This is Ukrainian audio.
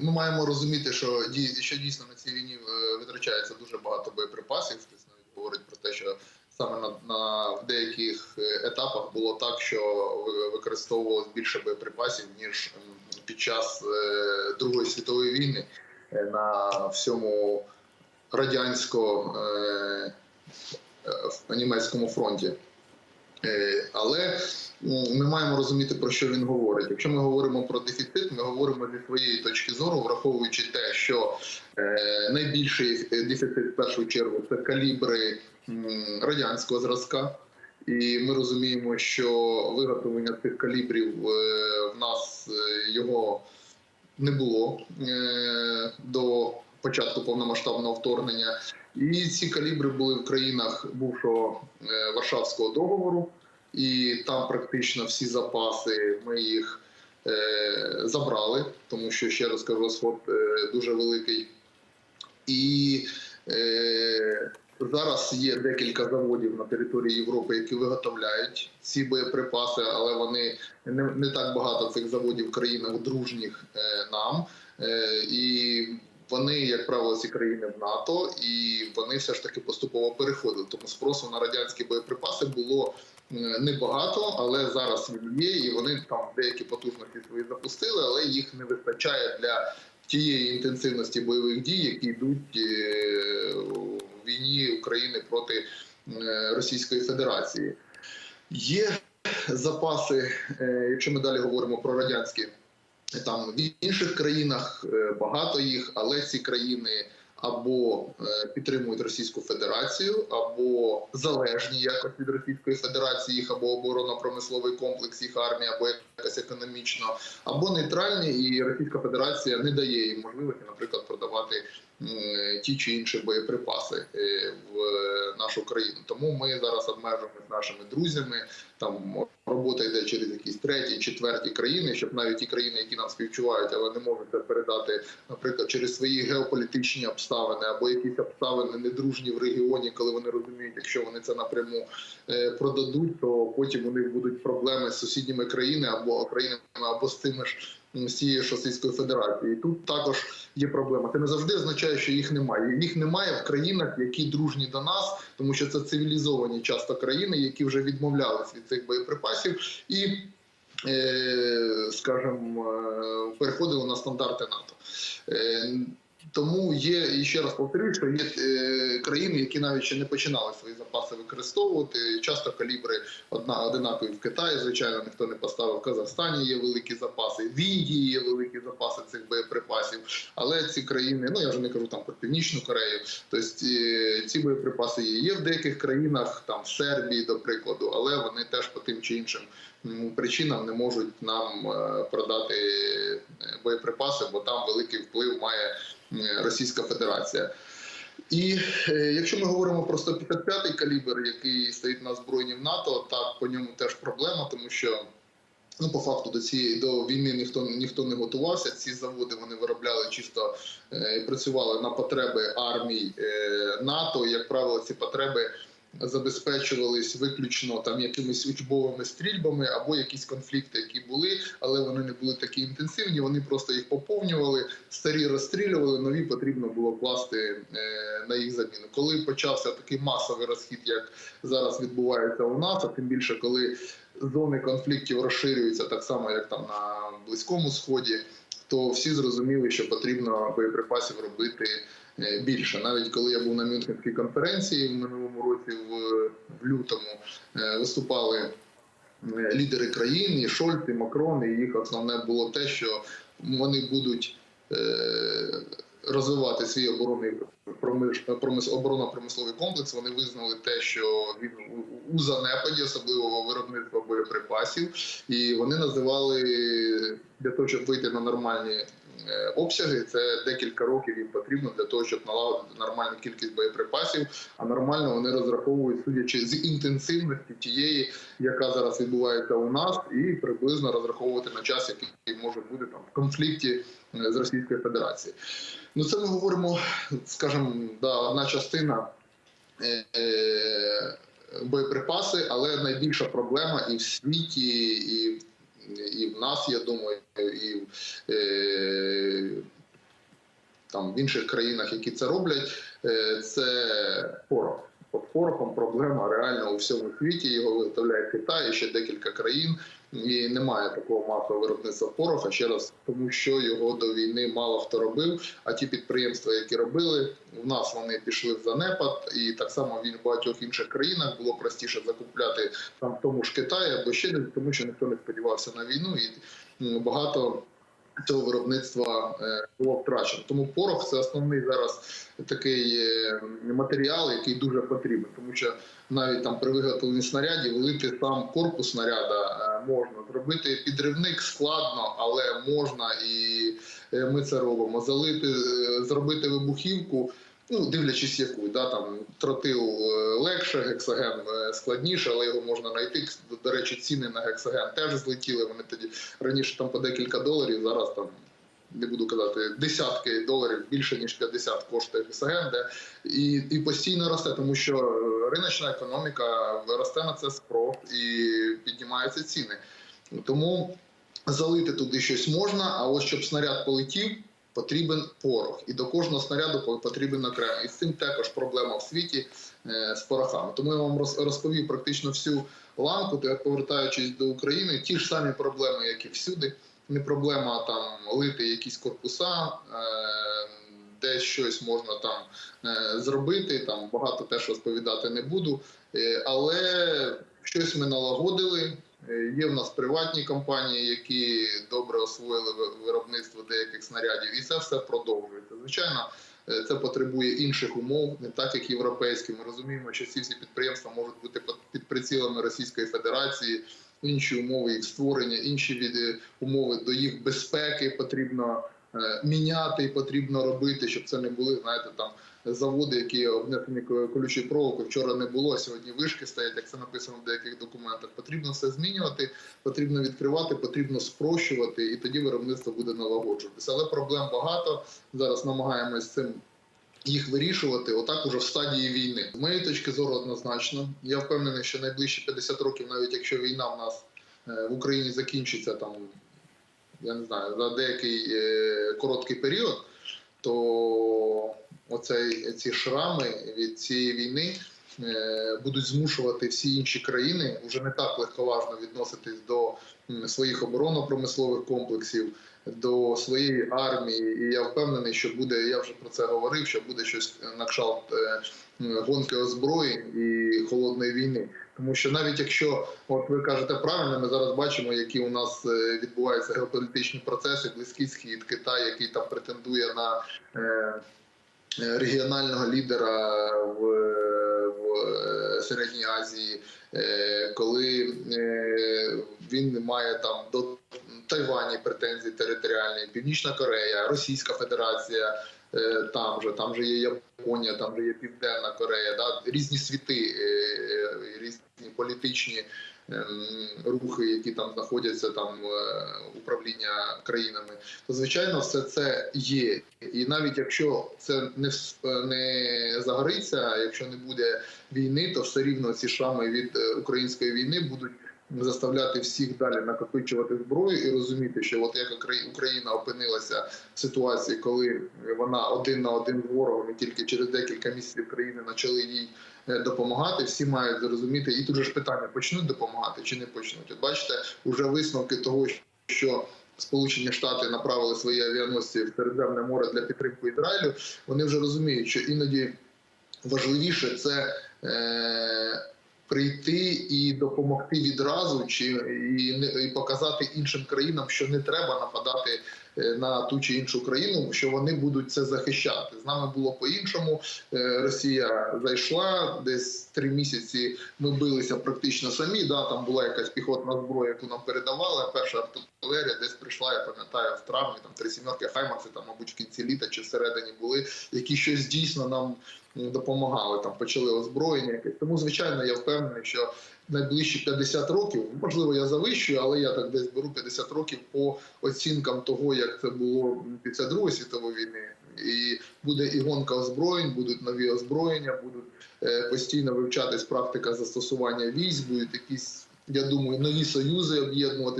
Ми маємо розуміти, що що дійсно на цій війні е, витрачається дуже багато боєприпасів. Хтось навіть говорить про те, що саме на, на в деяких е, етапах було так, що ви- використовувалось більше боєприпасів ніж під час е, Другої світової війни е, на всьому радянсько е, німецькому фронті. Але ми маємо розуміти, про що він говорить. Якщо ми говоримо про дефіцит, ми говоримо зі своєї точки зору, враховуючи те, що е, найбільший е, дефіцит в першу чергу це калібри радянського зразка. І ми розуміємо, що виготовлення цих калібрів е, в нас його не було до початку повномасштабного вторгнення. І ці калібри були в країнах бувшого Варшавського договору, і там практично всі запаси ми їх е, забрали, тому що ще раз кажу, сход е, дуже великий. І е, зараз є декілька заводів на території Європи, які виготовляють ці боєприпаси, але вони не, не так багато цих заводів в країнах дружніх е, нам. Е, і вони, як правило, ці країни в НАТО, і вони все ж таки поступово переходили. Тому спросу на радянські боєприпаси було небагато, але зараз він є, і вони там деякі потужності свої запустили, але їх не вистачає для тієї інтенсивності бойових дій, які йдуть е, в війні України проти е, Російської Федерації. Є запаси, е, якщо ми далі говоримо про радянські там в інших країнах е, багато їх, але ці країни або е, підтримують Російську Федерацію, або залежні якось від Російської Федерації, їх або оборонно-промисловий комплекс, їх армія, або якась економічно, або нейтральні, і Російська Федерація не дає їм можливості, наприклад, продавати ті чи інші боєприпаси е, в нашу країну. Тому ми зараз обмежуємося нашими друзями. Там робота йде через якісь треті, четверті країни, щоб навіть ті країни, які нам співчувають, але не можуть це передати, наприклад, через свої геополітичні обставини або якісь обставини недружні в регіоні, коли вони розуміють, якщо вони це напряму е, продадуть, то потім у них будуть проблеми з сусідніми країнами або країнами, або з тими ж ж Російської Федерації. Тут також є проблема. Це не завжди означає, що їх немає. Їх немає в країнах, які дружні до нас, тому що це цивілізовані часто країни, які вже відмовлялись від цих боєприпасів і. Скажем, е, переходили на стандарти НАТО. Тому є і ще раз повторюю, що є е, країни, які навіть ще не починали свої запаси використовувати. Часто калібри одна одинакові в Китаї. Звичайно, ніхто не поставив. В Казахстані є великі запаси, в Індії є великі запаси цих боєприпасів. Але ці країни, ну я вже не кажу там про північну Корею. Тобто е, ці боєприпаси є. Є в деяких країнах, там в Сербії, до прикладу, але вони теж по тим чи іншим причинам не можуть нам е, продати боєприпаси, бо там великий вплив має Російська Федерація. І е, якщо ми говоримо про 155-й калібр, який стоїть на збройні в НАТО, так по ньому теж проблема, тому що. Ну, по факту до цієї до війни ніхто ніхто не готувався. Ці заводи вони виробляли чисто е, працювали на потреби армій е, НАТО. Як правило, ці потреби забезпечувались виключно там якимись учбовими стрільбами або якісь конфлікти, які були, але вони не були такі інтенсивні. Вони просто їх поповнювали, старі розстрілювали, нові потрібно було класти е, на їх заміну. Коли почався такий масовий розхід, як зараз відбувається у нас, а тим більше коли зони конфліктів розширюються так само, як там на близькому сході. То всі зрозуміли, що потрібно боєприпасів робити е, більше. Навіть коли я був на Мюнхенській конференції в минулому році, в, лютому, е, виступали е, лідери країн, і Шольц, і Макрон, і їх основне було те, що вони будуть розвивати свій оборонний оборонно-промисловий комплекс. Вони визнали те, що він у- занепаді, особливо виробництва боєприпасів, і вони називали для того, щоб вийти на нормальні обсяги. Це декілька років їм потрібно для того, щоб налагодити нормальну кількість боєприпасів. А нормально вони розраховують, судячи з інтенсивності тієї, яка зараз відбувається у нас, і приблизно розраховувати на час, який може бути там в конфлікті е, з Російською Федерацією. Ну це ми говоримо, скажімо, да, одна частина. е, е, Боєприпаси, але найбільша проблема і в світі, і, і в нас, я думаю, і в е, в інших країнах, які це роблять, е, це порох. От порохом проблема реально у всьому світі. Його виготовляє Китай і ще декілька країн. І немає такого масового виробництва пороха ще раз, тому що його до війни мало хто робив. А ті підприємства, які робили, в нас вони пішли в занепад, і так само він в багатьох інших країнах було простіше закупляти там в тому ж Китаї або ще десь, тому що ніхто не сподівався на війну, і багато цього виробництва е, було втрачено. Тому порох це основний зараз такий е, матеріал, який дуже потрібен, тому що навіть там при виготовленні снарядів велити сам корпус снаряда е, можна зробити підривник складно, але можна, і ми це робимо. Залити, зробити вибухівку. Ну, дивлячись яку, да, там тротил е, легше, гексаген е, складніше, але його можна знайти. До речі, ціни на гексаген теж злетіли. Вони тоді раніше там по декілька доларів, зараз там не буду казати десятки доларів більше ніж 50 коштує гексаген, де і, і постійно росте, тому що риночна економіка росте на це спрос і піднімаються ціни. Тому залити туди щось можна, а ось щоб снаряд полетів. Потрібен порох, і до кожного снаряду потрібен окремо. І з цим також проблема в світі е, з порохами. Тому я вам роз- розповів практично всю ланку, де повертаючись до України, ті ж самі проблеми, як і всюди. Не проблема там лити якісь корпуса, е, де щось можна там е, зробити. Там багато теж розповідати не буду. Але щось ми налагодили. Е, Є в нас приватні компанії, які добре освоїли ви- виробництво деяких снарядів, і це все продовжується. Звичайно, е, це потребує інших умов, не так як європейські. Ми розуміємо, що ці всі підприємства можуть бути під- прицілами Російської Федерації, інші умови їх створення, інші е, умови до їх безпеки потрібно міняти і потрібно робити, щоб це не були, знаєте, там заводи, які обнесені ко- колючою проволокою. Вчора не було, сьогодні вишки стоять, як це написано в деяких документах. Потрібно все змінювати, потрібно відкривати, потрібно спрощувати, і тоді виробництво буде налагоджуватися. Але проблем багато. Зараз намагаємось цим. Їх вирішувати отак уже в стадії війни. З моєї точки зору, однозначно. Я впевнений, що найближчі 50 років, навіть якщо війна в нас е, в Україні закінчиться там, я не знаю, за деякий е, короткий період, то оцей, ці шрами від цієї війни е, будуть змушувати всі інші країни вже не так легковажно відноситись до своїх оборонно-промислових комплексів, до своєї армії. І я впевнений, що буде, я вже про це говорив, що буде щось на кшталт е, гонки озброєнь і холодної війни. Тому що навіть якщо, от ви кажете правильно, ми зараз бачимо, які у нас е, відбуваються геополітичні процеси, близький схід, Китай, який там претендує на е, е, регіонального лідера в, в Середній Азії, коли він має там до Тайвані претензії територіальні, Північна Корея, Російська Федерація. Там же, там же є Японія, там же є Південна Корея, да? різні світи, е, е, різні політичні ем, рухи, які там знаходяться, там е, управління країнами, то звичайно все це є. І навіть якщо це не не загориться, якщо не буде війни, то все рівно ці шрами від української війни будуть заставляти всіх далі накопичувати зброю і розуміти, що от як Україна опинилася в ситуації, коли вона один на один з ворогом, і тільки через декілька місяців країни почали їй е, допомагати. Всі мають зрозуміти, і тут же ж питання: почнуть допомагати чи не почнуть. От бачите, уже висновки того, що Сполучені Штати направили свої авіаносці в Середземне море для підтримки Ізраїлю. Вони вже розуміють, що іноді важливіше це. Е- Прийти і допомогти відразу, чи і, і показати іншим країнам, що не треба нападати на ту чи іншу країну, що вони будуть це захищати. З нами було по-іншому. Е, Росія зайшла десь три місяці. Ми билися практично самі. Да, там була якась піхотна зброя, яку нам передавали. Перша артилерія десь прийшла. Я пам'ятаю в травні там три сімерки Хаймарси, там, мабуть, в кінці літа чи всередині були, які щось дійсно нам допомагали. Там почали озброєння якесь. Тому, звичайно, я впевнений, що найближчі 50 років, можливо, я завищую, але я так десь беру 50 років по оцінкам того, як це було після Другої світової війни. І буде і гонка озброєнь, будуть нові озброєння, будуть е, постійно вивчатись практика застосування військ, будуть якісь, я думаю, нові союзи об'єднуватися.